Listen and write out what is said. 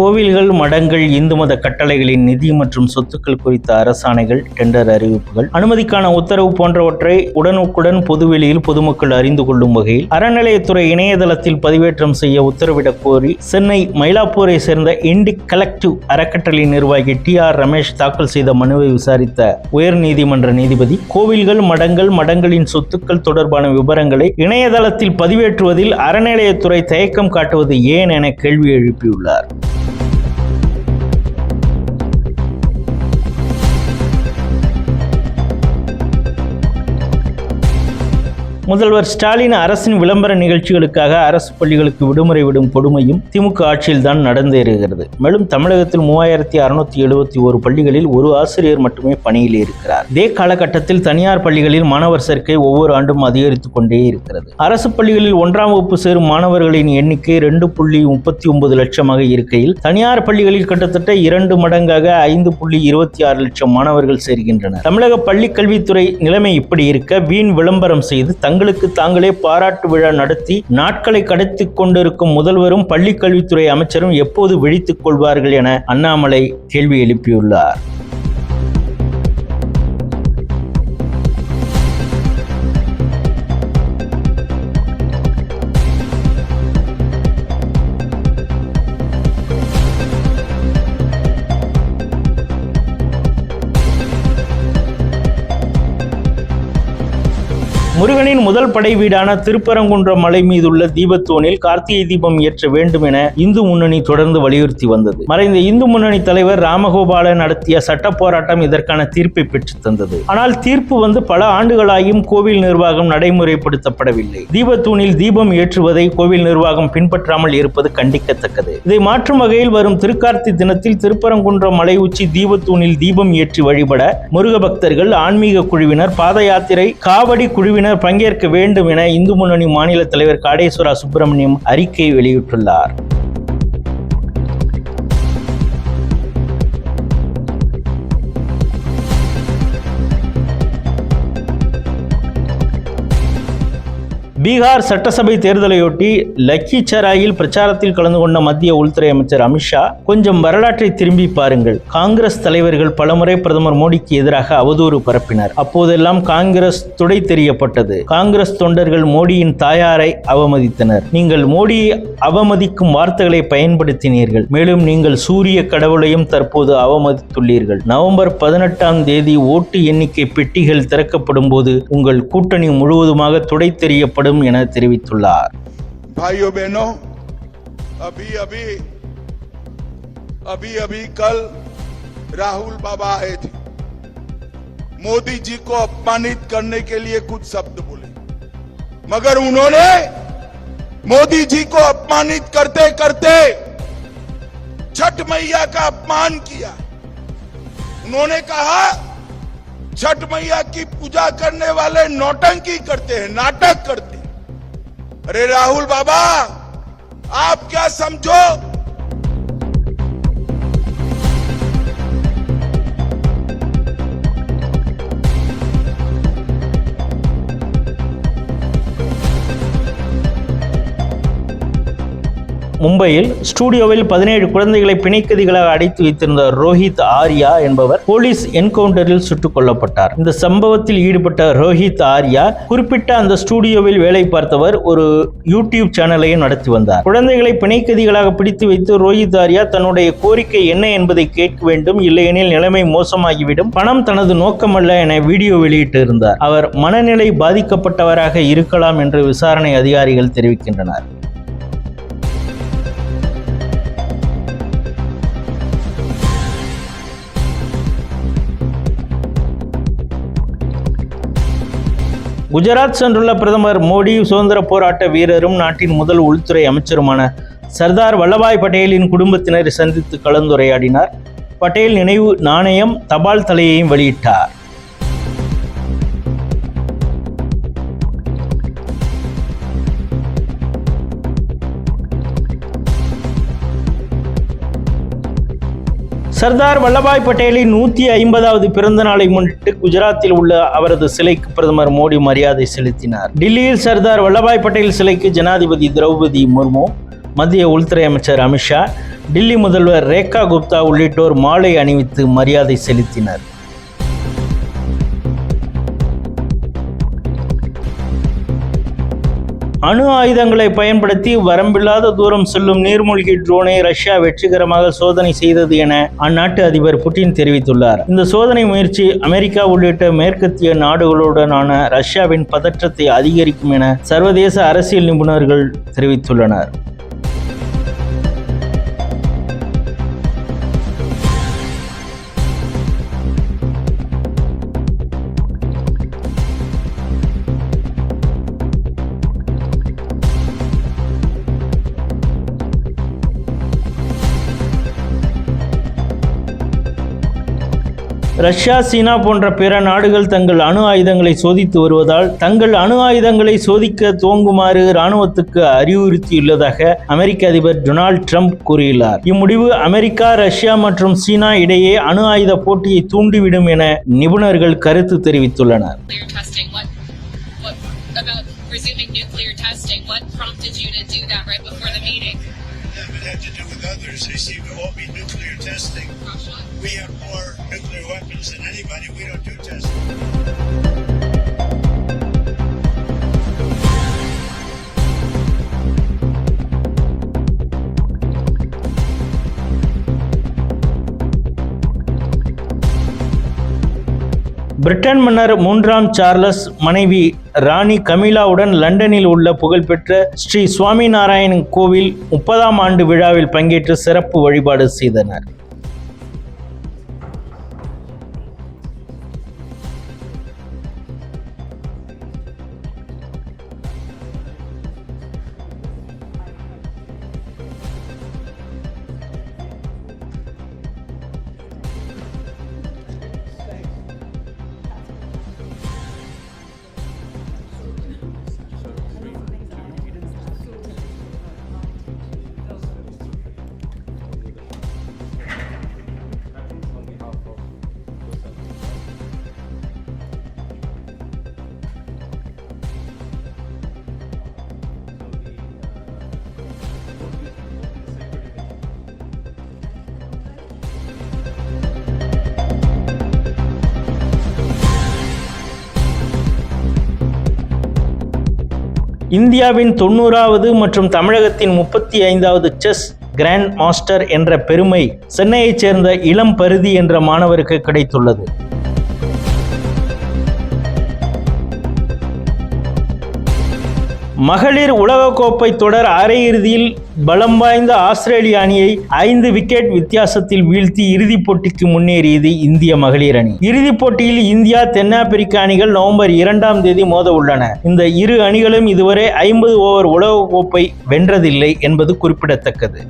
கோவில்கள் மடங்கள் இந்து மத கட்டளைகளின் நிதி மற்றும் சொத்துக்கள் குறித்த அரசாணைகள் டெண்டர் அறிவிப்புகள் அனுமதிக்கான உத்தரவு போன்றவற்றை உடனுக்குடன் பொதுவெளியில் பொதுமக்கள் அறிந்து கொள்ளும் வகையில் அறநிலையத்துறை இணையதளத்தில் பதிவேற்றம் செய்ய உத்தரவிடக் கோரி சென்னை மயிலாப்பூரை சேர்ந்த இண்டி கலெக்டிவ் அறக்கட்டளை நிர்வாகி டி ஆர் ரமேஷ் தாக்கல் செய்த மனுவை விசாரித்த உயர்நீதிமன்ற நீதிபதி கோவில்கள் மடங்கள் மடங்களின் சொத்துக்கள் தொடர்பான விவரங்களை இணையதளத்தில் பதிவேற்றுவதில் அறநிலையத்துறை தயக்கம் காட்டுவது ஏன் என கேள்வி எழுப்பியுள்ளார். முதல்வர் ஸ்டாலின் அரசின் விளம்பர நிகழ்ச்சிகளுக்காக அரசு பள்ளிகளுக்கு விடுமுறை விடும் கொடுமையும் திமுக ஆட்சியில்தான் நடந்தேறுகிறது மேலும் தமிழகத்தில் மூவாயிரத்தி அறுநூத்தி எழுபத்தி ஒரு பள்ளிகளில் ஒரு ஆசிரியர் மட்டுமே பணியில் இருக்கிறார். இதே காலகட்டத்தில் தனியார் பள்ளிகளில் மாணவர் சேர்க்கை ஒவ்வொரு ஆண்டும் அதிகரித்துக் கொண்டே இருக்கிறது. அரசு பள்ளிகளில் ஒன்றாம் வகுப்பு சேரும் மாணவர்களின் எண்ணிக்கை ரெண்டு புள்ளி முப்பத்தி ஒன்பது லட்சமாக இருக்கையில் தனியார் பள்ளிகளில் கிட்டத்தட்ட இரண்டு மடங்காக ஐந்து புள்ளி இருபத்தி ஆறு லட்சம் மாணவர்கள் சேர்கின்றனர். தமிழக பள்ளிக் கல்வித்துறை நிலைமை இப்படி இருக்க வீண் விளம்பரம் செய்து தங்களுக்கு தாங்களே பாராட்டு விழா நடத்தி நாட்களை கடத்தி கொண்டிருக்கும் முதல்வரும் பள்ளிக் கல்வித்துறை அமைச்சரும் எப்போது விழித்துக் கொள்வார்கள் என அண்ணாமலை கேள்வி எழுப்பியுள்ளார். முருகனின் முதல் படை வீடான திருப்பரங்குன்றம் மலை மீதுள்ள தீபத்தூணில் கார்த்திகை தீபம் ஏற்ற வேண்டும் என இந்து முன்னணி தொடர்ந்து வலியுறுத்தி வந்தது. மறைந்த இந்து முன்னணி தலைவர் ராமகோபாலன் நடத்திய சட்ட போராட்டம் இதற்கான தீர்ப்பை பெற்று தந்தது. ஆனால் தீர்ப்பு வந்து பல ஆண்டுகளாகியும் கோவில் நிர்வாகம் நடைமுறைப்படுத்தப்படவில்லை. தீபத்தூணில் தீபம் ஏற்றுவதை கோவில் நிர்வாகம் பின்பற்றாமல் இருப்பது கண்டிக்கத்தக்கது. இதை மாற்றும் வகையில் வரும் திருக்கார்த்தி தினத்தில் திருப்பரங்குன்றம் மலை உச்சி தீபத்தூணில் தீபம் ஏற்றி வழிபட முருக பக்தர்கள் ஆன்மீக குழுவினர் பாத யாத்திரை காவடி குழுவினர் பங்கேற்க வேண்டும் என இந்து முன்னணி மாநில தலைவர் காடேஸ்வரா சுப்பிரமணியம் அறிக்கை வெளியிட்டுள்ளார். பீகார் சட்டசபை தேர்தலையொட்டி லக்கிச்சராயில் பிரச்சாரத்தில் கலந்து கொண்ட மத்திய உள்துறை அமைச்சர் அமித்ஷா கொஞ்சம் வரலாற்றை திரும்பி பாருங்கள். காங்கிரஸ் தலைவர்கள் பலமுறை பிரதமர் மோடிக்கு எதிராக அவதூறு பரப்பினர். அப்போதெல்லாம் காங்கிரஸ் துடை தெரியப்பட்டது. காங்கிரஸ் தொண்டர்கள் மோடியின் தாயாரை அவமதித்தனர். நீங்கள் மோடியை அவமதிக்கும் வார்த்தைகளை பயன்படுத்தினீர்கள். மேலும் நீங்கள் சூரிய கடவுளையும் தற்போது அவமதித்துள்ளீர்கள். நவம்பர் பதினெட்டாம் தேதி ஓட்டு எண்ணிக்கை பெட்டிகள் திறக்கப்படும் போது உங்கள் கூட்டணி முழுவதுமாக துடை தெரியப்படும் என தெரிவித்துள்ளார் भाइयों बहनों अभी अभी अभी अभी कल राहुल बाबा आए थे मोदी जी को अपमानित करने के लिए कुछ शब्द बोले मगर उन्होंने मोदी जी को अपमानित करते करते छठ मैया का अपमान किया उन्होंने कहा छठ मैया की पूजा करने वाले नौटंकी करते हैं नाटक करते हैं अरे राहुल बाबा आप क्या समझो? மும்பையில் ஸ்டூடியோவில் பதினேழு குழந்தைகளை பிணைக்கதிகளாக அடைத்து வைத்திருந்த ரோஹித் ஆர்யா என்பவர் போலீஸ் என்கவுண்டரில் சுட்டுக் கொல்லப்பட்டார். இந்த சம்பவத்தில் ஈடுபட்ட ரோஹித் ஆர்யா குறிப்பிட்ட அந்த ஸ்டூடியோவில் வேலை பார்த்தவர் ஒரு யூடியூப் சேனலையும் நடத்தி வந்தார். குழந்தைகளை பிணைக்கதிகளாக பிடித்து வைத்து ரோஹித் ஆர்யா தன்னுடைய கோரிக்கை என்ன என்பதை கேட்க வேண்டும் இல்லையெனில் நிலைமை மோசமாகிவிடும் பணம் தனது நோக்கமல்ல என வீடியோ வெளியிட்டு இருந்தார். அவர் மனநிலை பாதிக்கப்பட்டவராக இருக்கலாம் என்று விசாரணை அதிகாரிகள் தெரிவிக்கின்றனர். குஜராத் சென்றுள்ள பிரதமர் மோடி சுதந்திர போராட்ட வீரரும் நாட்டின் முதல் உள்துறை அமைச்சருமான சர்தார் வல்லபாய் பட்டேலின் குடும்பத்தினரை சந்தித்து கலந்துரையாடினார். பட்டேல் நினைவு நாணயம் தபால் தலையையும் வெளியிட்டார். சர்தார் வல்லபாய் பட்டேலின் நூற்றி ஐம்பதாவது பிறந்த நாளை முன்னிட்டு குஜராத்தில் உள்ள அவரது சிலைக்கு பிரதமர் மோடி மரியாதை செலுத்தினார். டில்லியில் சர்தார் வல்லபாய் பட்டேல் சிலைக்கு ஜனாதிபதி திரௌபதி முர்மு மத்திய உள்துறை அமைச்சர் அமித்ஷா டில்லி முதல்வர் ரேகா குப்தா உள்ளிட்டோர் மாலை அணிவித்து மரியாதை செலுத்தினர். அணு ஆயுதங்களை பயன்படுத்தி வரம்பில்லாத தூரம் செல்லும் நீர்மூழ்கி ட்ரோனை ரஷ்யா வெற்றிகரமாக சோதனை செய்தது என அந்நாட்டு அதிபர் புட்டின் தெரிவித்துள்ளார். இந்த சோதனை முயற்சி அமெரிக்கா உள்ளிட்ட மேற்கத்திய நாடுகளுடனான ரஷ்யாவின் பதற்றத்தை அதிகரிக்கும் என சர்வதேச அரசியல் நிபுணர்கள் தெரிவித்துள்ளனர். ரஷ்யா சீனா போன்ற பிற நாடுகள் தங்கள் அணு ஆயுதங்களை சோதித்து வருவதால் தங்கள் அணு ஆயுதங்களை சோதிக்க துவங்குமாறு இராணுவத்துக்கு அறிவுறுத்தியுள்ளதாக அமெரிக்க அதிபர் டொனால்ட் ட்ரம்ப் கூறியுள்ளார் இம்முடிவு அமெரிக்கா ரஷ்யா மற்றும் சீனா இடையே அணு ஆயுத போட்டியை தூண்டிவிடும் என நிபுணர்கள் கருத்து தெரிவித்துள்ளனர் resuming nuclear testing? What prompted you to do that right before the meeting? Others. They seem to all be nuclear testing. We have more nuclear weapons than anybody. We don't do testing. Britain மன்னர் மூன்றாம் Charles மனைவி ராணி கமிலாவுடன் லண்டனில் உள்ள புகழ்பெற்ற ஸ்ரீ சுவாமிநாராயணன் கோவில் முப்பதாம் ஆண்டு விழாவில் பங்கேற்று சிறப்பு வழிபாடு செய்தனர். இந்தியாவின் தொண்ணூறாவது மற்றும் தமிழகத்தின் முப்பத்தி ஐந்தாவது செஸ் கிராண்ட் மாஸ்டர் என்ற பெருமை சென்னையைச் சேர்ந்த இளம் பருதி என்ற மாணவருக்கு கிடைத்துள்ளது. மகளிர் உலகக்கோப்பை தொடர் அரையிறுதியில் பலம் வாய்ந்த ஆஸ்திரேலிய அணியை ஐந்து விக்கெட் வித்தியாசத்தில் வீழ்த்தி இறுதிப் போட்டிக்கு முன்னேறியது இந்திய மகளிர் அணி. இறுதிப் போட்டியில் இந்தியா தென்னாப்பிரிக்க அணிகள் நவம்பர் இரண்டாம் தேதி மோத உள்ளன இந்த இரு அணிகளும் இதுவரை ஐம்பது ஓவர் உலகக்கோப்பை வென்றதில்லை என்பது குறிப்பிடத்தக்கது.